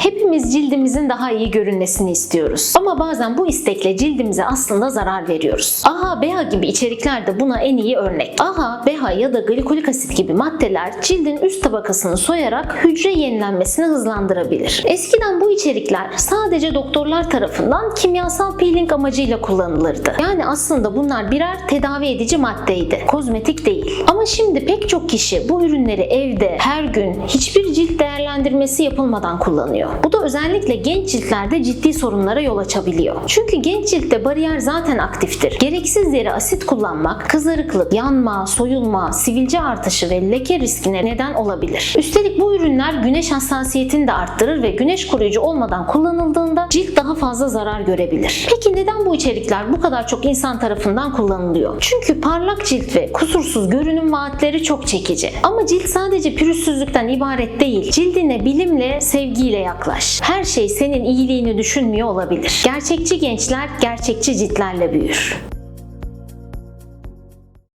Hepimiz cildimizin daha iyi görünmesini istiyoruz. Ama bazen bu istekle cildimize aslında zarar veriyoruz. AHA, BHA gibi içerikler de buna en iyi örnek. AHA, BHA ya da glikolik asit gibi maddeler cildin üst tabakasını soyarak hücre yenilenmesini hızlandırabilir. Eskiden bu içerikler sadece doktorlar tarafından kimyasal peeling amacıyla kullanılırdı. Yani aslında bunlar birer tedavi edici maddeydi. Kozmetik değil. Ama şimdi pek çok kişi bu ürünleri evde her gün hiçbir cilt değerlendirmesi yapılmadan kullanıyor. Bu da özellikle genç ciltlerde ciddi sorunlara yol açabiliyor. Çünkü genç ciltte bariyer zaten aktiftir. Gereksiz yere asit kullanmak kızarıklık, yanma, soyulma, sivilce artışı ve leke riskine neden olabilir. Üstelik bu ürünler güneş hassasiyetini de arttırır ve güneş koruyucu olmadan kullanıldığında cilt daha fazla zarar görebilir. Peki neden bu içerikler bu kadar çok insan tarafından kullanılıyor? Çünkü parlak cilt ve kusursuz görünüm vaatleri çok çekici. Ama cilt sadece pürüzsüzlükten ibaret değil. Cildine bilimle, sevgiyle yaklaş. Her şey senin iyiliğini düşünmüyor olabilir. Gerçekçi gençler gerçekçi ciltlerle büyür.